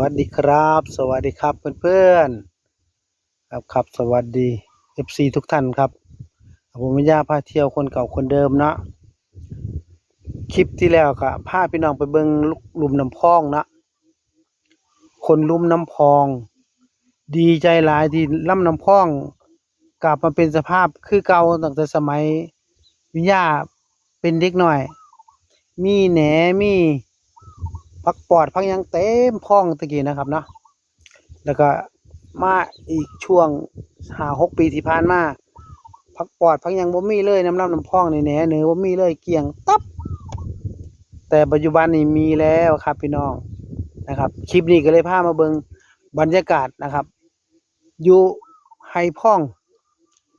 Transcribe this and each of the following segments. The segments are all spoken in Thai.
วัสดีครับ สวัสดีครับเพื่อนๆครับครับสวัสดี FC ทุกท่านครับผมวิญญาพาเที่ยวคนเก่าคนเดิมเนาะคลิปที่แล้วก็พาพี่น้องไปเบิ่งหลุมน้ำพองนะคนลุ่มน้ำพอง ดีใจหลายที่ล่ำน้ำพอง กลับมาเป็นสภาพคือเก่าตั้งแต่สมัยวิญญาเป็นเด็กหน่อย มีแหนมี พักปอดพักยังเต็มพ้องตะกี้นะครับเนาะแล้วก็มาอีกช่วงหาหกปีที่ผ่านมาพักปอดพักยังบ่มีเลยน้ำลำน้ำพองในแหนเนื้อบ่มีเลยเกี่ยงตับ แต่ปัจจุบันนี้มีแล้วครับพี่น้องนะครับ คลิปนี้ก็เลยพามาเบิงบรรยากาศนะครับ อยู่ไฮพ่อง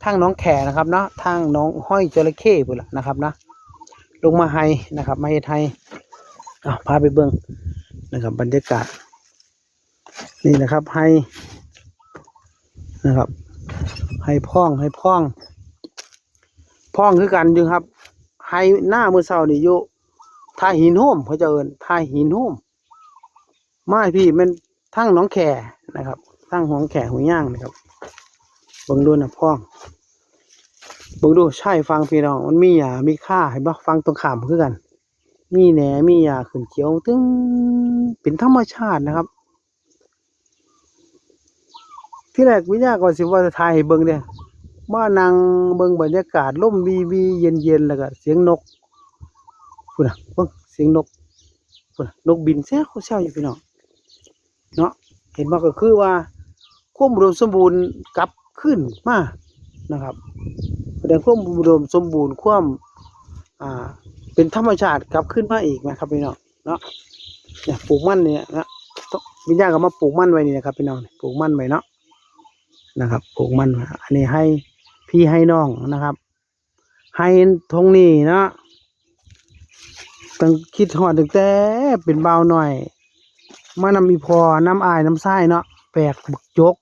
ทางน้องแขนะครับเนาะทางน้องห้อยจระเข้พุ่นละนะครับนะลงมาไฮนะครับ มาเฮ็ดไฮ อะพาไปเบิงนะครับบรรยากาศ นี่นะครับไฮนะครับไฮพ่องไฮพ่อง พ่องคือกันอยู่ครับไฮหน้ามือเศร้านี่อยู่ท่าหินโฮมเขาจะเอินท่าหินโฮมไม่พี่มันทั้งน้องแขนะครับทั้งหองแขหัวย่างนะครับเบิ่งดูนะพ่องเบิ่งดูใช่ฟังพี่น้อง มันมีหยามีค่าเห็นปะฟังตรงขามคือกัน มีแหนมีหยาขึ้นเขียวตึ้งเป็นธรรมชาตินะครับ ที่แรกวิญญาก่อนสิว่าจะถ่ายให้เบิ่งเนี่ยมานั่งเบิ่งบรรยากาศล่มวีวีเย็นเย็นๆแล้วก็เสียงนกพูดนะเบิ่งเสียงนกพูดนะนกบินแซ่วแซ่อยู่พี่น้องเนาะเห็นมาก็คือว่าความอุดมสมบูรณ์กลับขึ้นมานะครับแสดงความอุดมสมบูรณ์ความอ่า เป็นธรรมชาติกลับขึ้นมาอีกนะครับพี่น้องเนาะเนี่ยปลูกมันเนี่ยนะวิญญาณก็มาปลูกมันไว้นี่นะครับพี่น้องปลูกมันไว้เนาะนะครับปลูกมันอันนี้ให้พี่ให้น้องนะครับ ให้ทงนี้เนาะต้องคิดหอดตั้งแต่เป็นเบาหน่อย มานำมีพอน้ำอายน้ำไส้เนาะแบกบกจก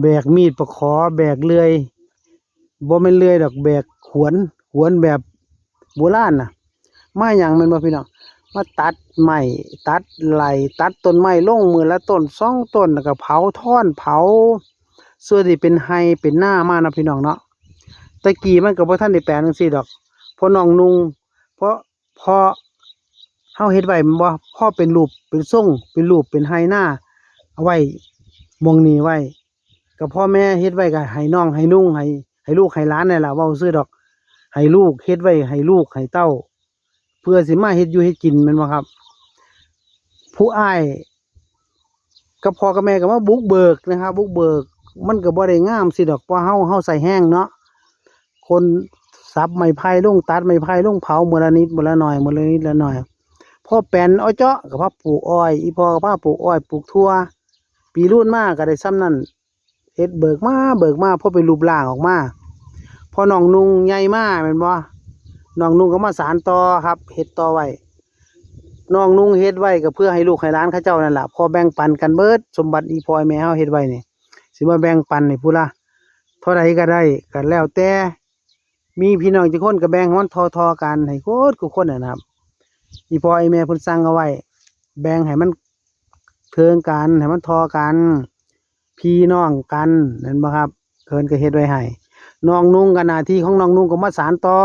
แบกมีดประขอแบกเลื่อยบ่แม่นเลื่อยดอกแบกขวนขวนแบบโบราณน่ะ มาอย่างมันบ่พี่น้องมาตัดไม้ตัดไหลตัดต้นไม้ลงมือละต้นสองต้นแล้วก็เผาท่อนเผาส่วนที่เป็นไฮเป็นหน้ามานะพี่น้องเนาะตะกี้มันก็บ่ทันได้แปลงจังซี่ดอกพราะน้องนุงเพราะพอเฮาเฮ็ดไว้แมันบ่พ่อเป็นรูปเป็นทรงเป็นรูปเป็นไฮหน้าเอาไว้มองนี้ไว้ก็พ่อแม่เฮ็ดไว้ก็ให้น้องให้นุ่งให้ให้ลูกให้หลานนี่นล่ะเว้าซื่อดอกให้ลูกเฮ็ดไว้ให้ลูกให้เต้า พื่อสิมาเฮ็ดอยู่เฮ็ดกินแม่นบ่ครับ ผู้อ้ายกับพ่อกับแม่ก็มาบุกเบิกนะครับ บุกเบิก มันก็บ่ได้งามสิดอกเพราะเฮาเฮาใส่แห้งเนาะคนสับไม้ไผ่ลงตัดไม้ไผ่ลงเผามื้อละนิดมื้อละหน่อยมื้อละนิดละหน่อยพ่อแป้นอ้อยเจาะก็พาปลูกอ้อย อีพ่อก็พาปลูกอ้อยปลูกทั่ว ปีรุ่นมากก็ได้ซ้ำนั้นเฮ็ดเบิกมาเบิกมาพ่อไปรูปร่างออกมาพอน้องนุงใหญ่มากแม่นบ่ น้องนุ่งก็มาสานต่อครับเฮ็ดต่อไว้น้องนุ่งเฮ็ดไว้ก็เพื่อให้ลูกให้หลานเขาเจ้านั่นแหละพอแบ่งปันกันเบิดสมบัติอีพ่อแม่เฮาเฮ็ดไว้นี่สิมาแบ่งปันให้ผู้ละเท่าใดก็ได้ก็แล้วแต่มีพี่น้องจักคนก็แบ่งห้มันทอๆกันให้โคตรกูคนนะนะครับ อีพอไอแม่พิ่นสั่งเอาไว้ แบ่งให้มันเทิงกันให้มันทอกัน พี่น้องกันนั่นบ่ครับเพิ่นก็เฮ็ดไว้ให้น้องนุ่งกันหน้าที่ของน้องนุ่งก็มาสานต่อ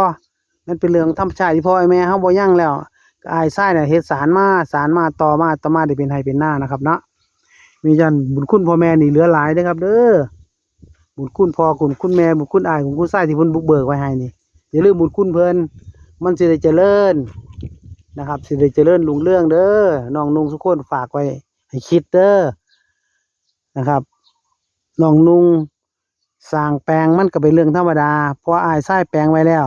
มันเป็นเรื่องธรรมชาติที่พ่อแม่เฮาบ่ยั่งแล้วอายซ้ายน่ะเฮ็ดสารมาสารมาต่อมาต่อมาได้เป็นไห้เป็นหน้านะครับเนาะมีจันบุญคุณพ่อแม่นี่เหลือหลายเด้อครับ เด้อบุญคุณพ่อคุณคุณแม่บุญคุณอายบุญคุณซ้ที่เพิ่นบุกเบิกไว้ให้นี่อย่าลืมบุญคุณเพิ่นมันสิได้เจริญนะครับสิได้เจริญรุ่งเรื่องเด้อน้องนุ่งทุกคนฝากไว้ให้คิดเด้อนะครับน้องนุ่งสร้างแปลงมันก็เป็นเรื่องธรรมดาเพราะอายใช้แปลงไว้แล้ว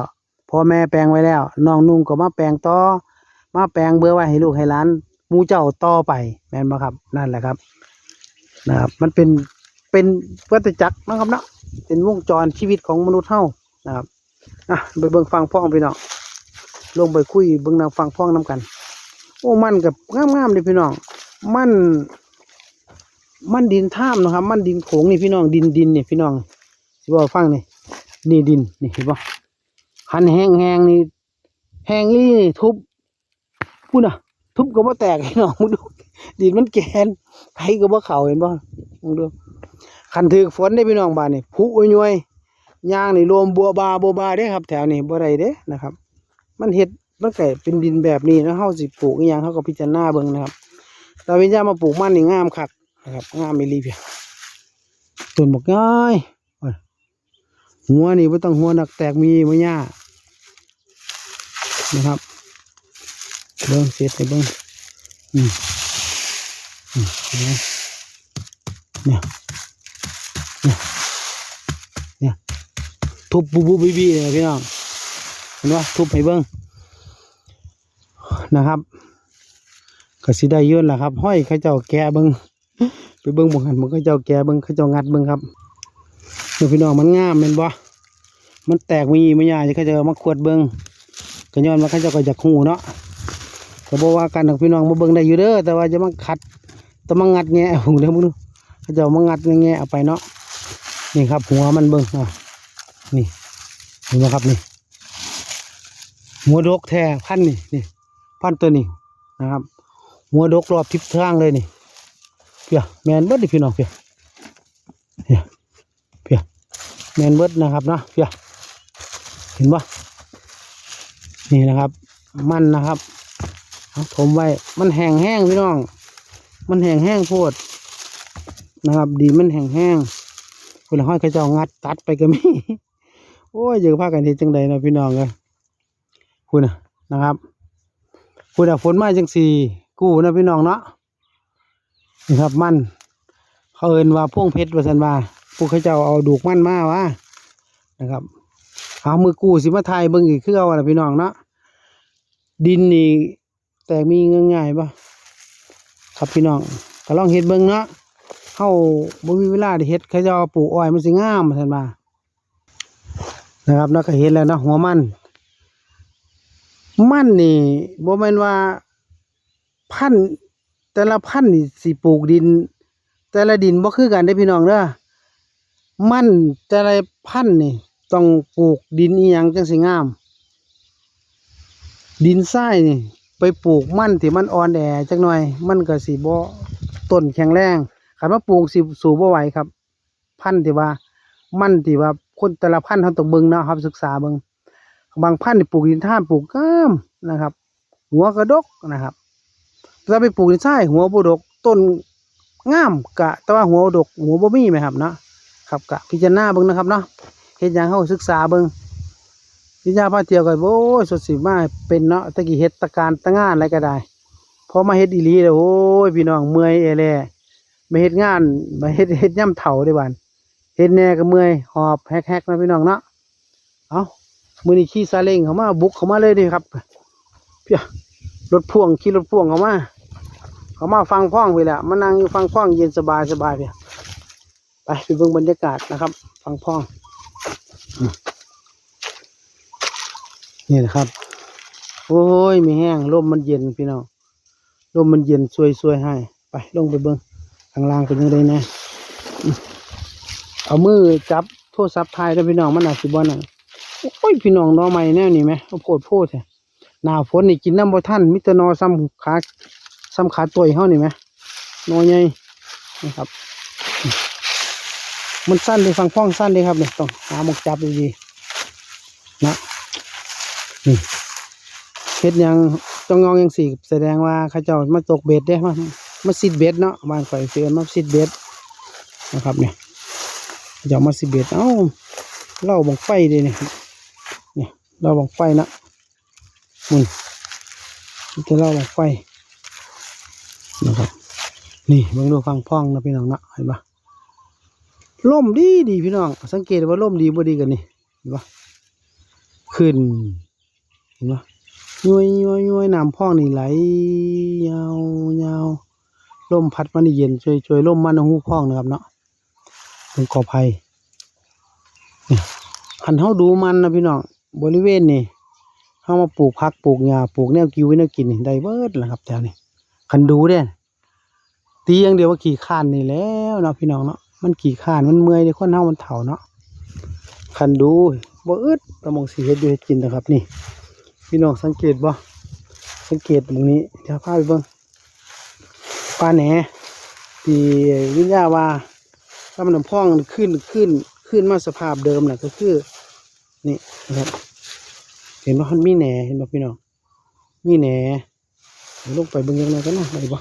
พ่อแม่แปลงไว้แล้วน้องนุ่งก็มาแปลงต่อ มาแปลงเบื่อไว้ให้ลูกให้หลานมูเจ้าต่อไปแม่นบ่ครับ นั่นแหละครับนะครับ มันเป็นเป็นวัฏจักรนะครับเนาะเป็นวงจรชีวิตของมนุษย์เฮานะครับอะไปเบิ่งฟังพ้องพี่น้องลงไปคุยเบิ่งนางฟังพ้องน้กัน โอ้มันกับงามๆเลยพี่น้องมันมันดินท่ามนะครับ มันดินโขงนี่พี่น้องดินดินนี่พี่น้องสิบอกฟังนี่นี่ดินนี่เห็นปะหันแห้งแห้งนี่แห้งนี่ทุบพูดนะทุบก็บ่แตกพี่น้องดูดินมันแกนไผก็บ่เข้าเห็นบ่ลองดูคันถึกฝนได้พี่น้องบ้านนี่ผุย้วยยางนี่รวมบัวบาบัวบาเด้ครับ แถวนี้บ่ได้เด้นะครับ มันเฮ็ดมันก็เป็นดินแบบนี้นะเฮาสิปลูกอีหยังเฮาก็พิจารณาเบิ่งนะครับต่วิญญามาปลูกมันนี่งามคักนะครับงามอีหลีเพียต้นบักง่ายโอ้ยหัวนี่บ่ต้องหัวนักแตกมีบ่ยาก นะครับ เบิ่งเสร็จให้เบิ่งอืมอืมเห็นไหมเนี่ยเนี่ยเนี่ยทุบบูบูบีบีเลยพี่น้องเห็นว่าทุบให้เบิ่งนะครับก็สิได้เยอะแหละครับ ห้อยเขาเจ้าแกะเบิ่งไปเบิ่งบ่หันมันเขาเจ้าแกะเบิ่งเขาเจ้างัดเบิ่งครับเดี๋ยวพี่น้องมันงามแม่นบ่มันแตกมีไม่ยากเขาเจะมาขวดเบิ่ง ก็ย้อนว่าเขาเจ้าก็อยากหูเนาะก็บอกว่ากันดอกพี่น้องมาเบิ่งได้อยู่เด้อแต่ว่าจะมาขัดต้องมางัดแงะหูเด้อมึงดูเขาจะเอามางัดแงะเอาไปเนาะนี่ครับ หัวมันเบิ่งอะนี่เห็นไหมครับนี่หัวดกแท้พันนี่นี่พันตัวนี้นะครับ หัวดกรอบทิศทางเลยนี่เพียแมนเบิดดิพี่น้องเพียเพียเพียแมนเบิดนะครับเนาะเพียเห็นปะ นี่นะครับ มันนะครับเอาถมไว้ มันแห้งแห้งพี่น้อง มันแห้งแห้งโพดนะครับ ดีมันแห้งแห้งคนละห้อยเขาเจ้างัดตัดไปก็มีโอ้ยเยอะพากันเฮ็ดจังใดนะพี่น้องเลยคุณนะนะครับคุณอะฝนมาจังสี่กู้นะพี่น้องเนาะนี่ครับมันเขาเอินว่าพ่วงเพชรว่าสันว่าพวกเขาเจ้าเอาดูกมันมาวะนะครับเอามือกู้สิมาไทยเบิ่งอีกคือเอาละพี่น้องเนาะ ดินนี่แต่มีง่ายๆป่ะครับพี่น้องก็ลองเฮ็ดเบิ่งเนาะเฮาบ่มีเวลาได้เฮ็ดเขาจะปลูกอ้อยมันสิงามซั่นว่านะครับแล้วก็เห็นแล้วนะหัวมัน มันนี่บ่แม่นว่าพันแต่ละพันนี่สิปลูกดิน แต่ละดินบ่คือกันเด้พี่น้องเด้อมันแต่ละพันนี่ต้องปลูกดินอีหยังจังสิงาม ดินทรายนี่ ไปปลูกมันที่มันอ่อนแอจักหน่อย มันก็สิบ่ต้นแข็งแรงคันว่าปลูกสิสูบบ่ไหวครับ พันธุ์ที่ว่า มันที่ว่าคนแต่ละพันธุ์เขาต้องเบิ่งเนาะครับศึกษาเบิ่งบางพันธุ์นี่ปลูกดินท่าปลูกงามนะครับ หัวกระดกนะครับถ้าไปปลูกดินทรายหัวบ่ดกต้นงามกะ แต่ว่าหัวดกหัวบ่มีไหมครับเนาะครับกะพิจารณาเบิ่งนะครับเนาะเฮ็ดหยังเฮาศึกษาเบิ่ง วิญญาพาเที่ยวกันโอ้ยสดสิมากเป็นเนาะตะกี้เฮ็ดตะการตะงานอะไรก็ได้พอมาเฮ็ดอีลีแล้วโอ้ยพี่น้องเมื่อยเอแลมาเฮ็ดงานมาเฮ็ดเฮ็ดย่ำเถาได้บานเฮ็ดแน่ก็เมื่อยหอบแฮกๆนะพี่น้องเนาะเอามือนี้ขี่ซาเล้งเขามาบุกเขามาเลยดิครับเพียรถพ่วงขี่รถพ่วงเขามาเขามาฟังพ้องไปแหละมานั่งอยู่ฟังพ้องเย็นสบายสบายเพียไปไปเบิ่งบรรยากาศนะครับ ฟังพ้อง นี่นะครับ โอ้ยมีแห้งลมมันเย็นพี่น้องลมมันเย็นช่วยช่วยให้ ไปลงไปเบิ้งข้างล่างเป็นยังไงนะเอามือจับโทรศัพท์ถ่ายแล้วพี่น้องมันอาจสิบ่นั่นโอ้ยพี่น้องนอใหม่แน่นี่ไหมเอาโพดโพดแท้หน้าฝนนี่กินน้ำบ่ทันมิตรนอซ้ำขาซ้ำขาตัวเฮานี่ไหมนอใหญ่นะครับ มันสั้นเลยฟังพ้องสั้นเลยครับเนี่ยต้องหาหมกจับดีๆนะ นี่เฮ็ดยังจองงองยังสี่แสดงว่าเขาเจ้ามาตกเบ็ดได้มามาซิดเบ็ดเนาะบ้านข่อยเสือมาซิดเบ็ดนะครับเนี่ยเขาเจ้ามาซิดเบ็ดเอ้าเล่าบังไฟเด้เนี่ยเนี่ยเล่าบังไฟนะมุนจะเล่าบังไฟนะครับ นี่เบิ่งดูฟังพ้องนะพี่น้องนะเห็นปะล่มดีดีพี่น้อง สังเกตว่าล่มดีบ่ดีกันนี่เห็นปะขึ้น เนะย้วยย้วยย้วยน้ำพองนี่ไหลยาวยาวลมพัดมันเย็นช่วยช่วยลมมันเอาหูพองนะครับเนาะเป็นกอไผ่เนี่ยหันเฮาดูมันนะพี่น้องบริเวณนี่เฮามาปลูกผักปลูกหญ้าปลูกแนวกิวไว้แนวกินนี่ได้เบิดแหละครับแถวนี้คันดูเด้ตีอย่างเดียวว่าขี่ข้านนี่แล้วเนาะพี่น้องเนาะมันขี่ข้านมันเมื่อยในคนเฮามันเฒ่าเนาะคันดูบ่อึดประมงสีเฮ็ดอยู่เฮ็ดกินนะครับนี่ พี่น้องสังเกตบ่สังเกตตรงนี้เดี๋ยวพาไปเบิ่งปลาแหนที่วิญญาว่าลำน้ำพองขึ้นขึ้นขึ้นมาสภาพเดิมน่ะก็คือ นี่นะครับเห็นว่ามันมีแหนเห็นบ่พี่น้องมีแหนลงไปเบิ่งยังไงกันนะได้บ่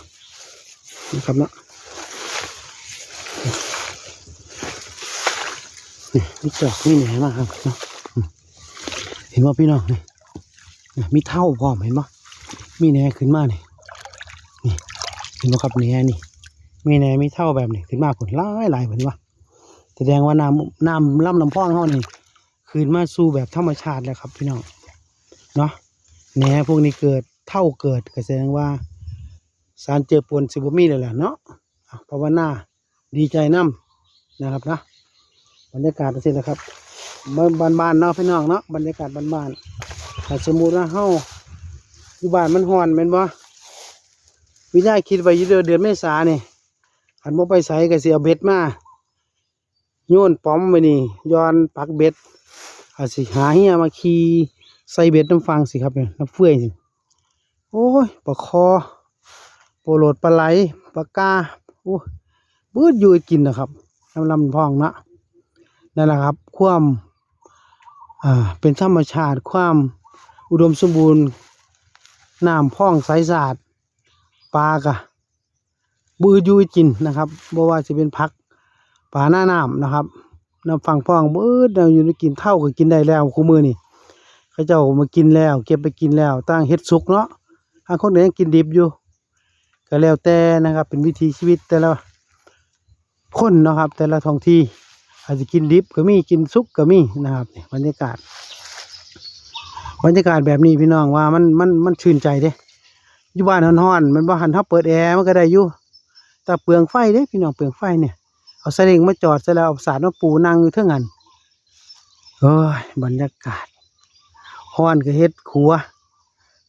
นะครับเนาะนี่จอกมีแหนมากครับเนาะเห็นว่าพี่น้องนี่นี่ มีเท่าพร้อมเห็นบ่มีแหนขึ้นมานี่นี่เห็นบ่ครับแหนนี่ มีแหนมีเท่าแบบนี้ขึ้นมาผลหลายหลายผลว่าแสดงว่าน้ำน้ำลำลำพองเฮานี่คืนมาสู่แบบธรรมชาติแล้วครับพี่น้องเนาะแหนพวกนี้เกิดเท่าเกิดก็แสดงว่าสารเจือปนสิบมีเลยแหละเนาะภาวนาดีใจน้ำนะครับนะบรรยากาศเสร็จแล้วครับบ้านๆเนาะพี่น้องเนาะบรรยากาศบ้านๆ ถ้าสมมุติว่าเฮาอยู่บ้านมันฮ้อนแม่นบ่วิญญาณคิดไว้อยู่เดือนเดือนเมษาเนี่หันบ่ไปใส่ก็สิเอาเบ็ดมาโยนป้อมไว้นี่ย้อนปักเบ็ดอาสิหาเฮียมาขี่ใส่เบ็ดน้ำฟังสิครับเนี่ยน้ำเฟื่อยสิโอ้ยปลาคอโปโลดปลาไหลปลากาโอ้ยบืดอยู่กินนะครับน้ำลำพองนะนั่นแหละครับ ความอ่าเป็นธรรมชาติความ อุดมสมบูรณ์น้ำพองใสสะอาดปลากะบือยู่ให้กินนะครับบ่ว่าจะเป็นผักปลาหน้าน้ำนะครับน้ำฟังพองเบิดเราอยู่ในกินเท่าก็กินได้แล้วคู่มือนี่เขาเจ้ามากินแล้ว เก็บไปกินแล้วตั้งเฮ็ดสุกเนาะทางคนเหนือยังกินดิบอยู่ ก็แล้วแต่นะครับ เป็นวิถีชีวิตแต่ละคนนะครับ แต่ละท้องที่อาจจะกินดิบก็มีกินสุกก็มีนะครับบรรยากาศ บรรยากาศแบบนี้พี่น้องว่ามันมันมันชื่นใจเด้อยู่บ้านฮ้อนๆมันบ่หันถ้าเปิดแอร์มันก็ได้อยู่แต่เปลืองไฟเด้พี่น้องเปลืองไฟเนี่ยเอาเสลิงมาจอดเสร็จแล้วเอาสารมาปูนั่งอยู่เท่านั้นโอ้ยบรรยากาศฮ้อนก็เฮ็ดครัว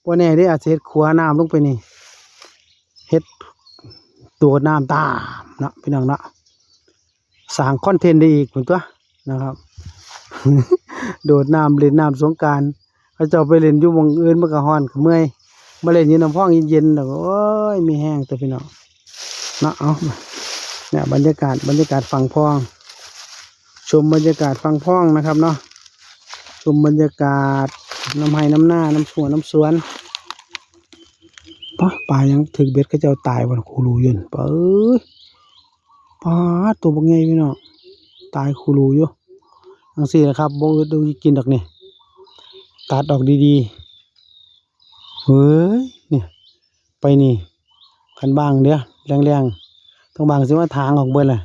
ว่าแน่ได้อาจจะเฮ็ดครัวน้ำลงไปนี่เฮ็ดตัวน้ำตามนะพี่น้องนะสร้างคอนเทนต์ได้อีกเหมือนตัวนะครับ โดดน้ำเล่นน้ำสงการ เขาเจ้าไปเล่นอยู่หมองอื่นมันก็ฮ้อนก็เมื่อยมาเล่นอยู่น้ำพ่องเย็นๆแล้วก็โอ้ยมีแห้งแตัวพี่น้องเนาะเอามาเนี่ยบรรยากาศบรรยากาศฝั่งพอง ชมบรรยากาศฝั่งพองนะครับเนาะชมบรรยากาศน้ำไห้น้ำหน้าน้ำสวนน้ำสวนปะปลายังถึกเบ็ดก็จะเอาตายวันคูรูยืนปะเอ้ยปลาตัวบางไงพี่น้องตายคูรูอยู่ทังสี่นะครับบ่อึดดูกินดอกนี่ ตัดออกดีๆเฮ้ยเนี่ยไปนี่คันบางเด้อแรงๆต้องบางสิว่าทางออกเบิดแหละ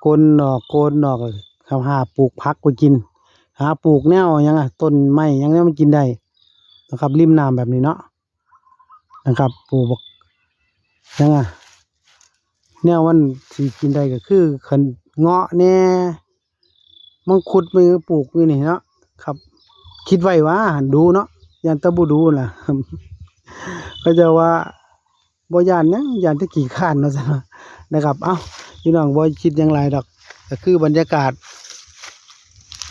โกนดอกโกนดอกคำหาปลูกพักไปกิน หาปลูกแนวยังอะต้นไม้ยังเนี้มันกินได้นะครับริมน้ำแบบนี้เนาะนะครับปลูกบักหยังอะแนวมันสิกินได้ก็คือขันเงาะแน่มังคุดมือปลูกอยู่นี่เนาะครับ คิดไว้ว่าดูเนาะยันตะบูดูล่ะก็จะว่าบ่ยานหยังยานแตะกี่ข้านเนาะซะเนะนะครับ เอ้าพี่น้องบ่คิดยังไรดอกก็คือบรรยากาศ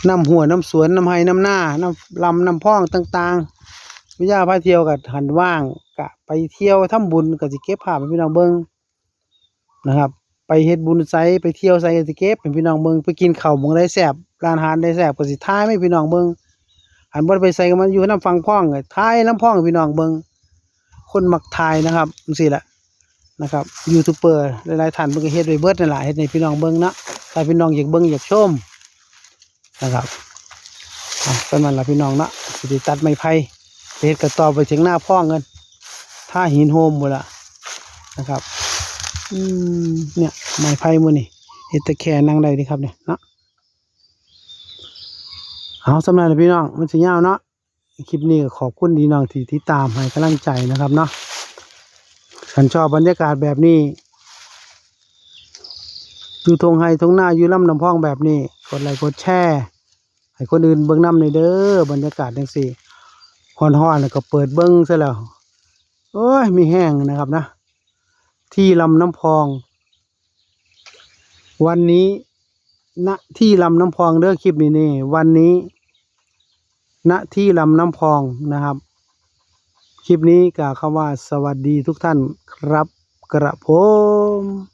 น้ำหัวน้ำสวนน้ำไห้น้ำหน้าน้ำลำน้ำพ่องต่างๆวิญญาพาเที่ยวกับหันว่างกะไปเที่ยวทำบุญก็สิเก็บภาพให้พี่น้องเบิ่งนะครับ ไปเฮ็ดบุญไสไปเที่ยวไสก็สิเก็บให้พี่น้องเบิ่งไปกินข้าวม่องได้แซ่บร้านอาหารได้แซ่บก็สิถ่ายให้พี่น้องเบิ่ง หันบ่ได้ไปใส่ก็มันอยู่น้ำฟังพ้องก็ถ่ายน้ำพ้องพี่น้องเบิ่งคนมักถ่ายนะครับจังซี่แหละนะครับยูทูบเบอร์หลายๆท่านเพิ่นก็เฮ็ดไว้เบิดนั่นล่ะเฮ็ดให้พี่น้องเบิ่งนะถ้าพี่น้องอยากเบิ่งอยากชมนะครับอะประมาณล่ะพี่น้องนะสิได้ตัดไม้ไผ่ไปเฮ็ดกระต่อไปถึงหน้าพ่องกันท่าหินโฮมหมดละนะครับอืมเนี่ยไม้ไผ่มื้อนี่เฮ็ดตะแคงนั่งได้ดีครับเนี่ยนะ เอาสำหรับพี่น้องมันสิยาวเนาะคลิปนี้ก็ขอบคุณพี่น้องที่ที่ตามให้กำลังใจนะครับเนาะฉันชอบบรรยากาศแบบนี้อยู่ทงไฮทงหน้าอยู่ลำน้ำพองแบบนี้ กดไลค์กดแชร์ให้คนอื่นเบิ่งน้ำในเด้อบรรยากาศจังสี่ฮ้อนๆแล้วก็เปิดเบิ่งซะแล้วโอ้ยมีแห้งนะครับนะ ที่ลำน้ำพอง วันนี้ ณที่ลำน้ำพองเด้อคลิปนี้นี่วันนี้ณที่ลำน้ำพองนะครับ คลิปนี้กล่าวคำว่าสวัสดีทุกท่านครับกระผม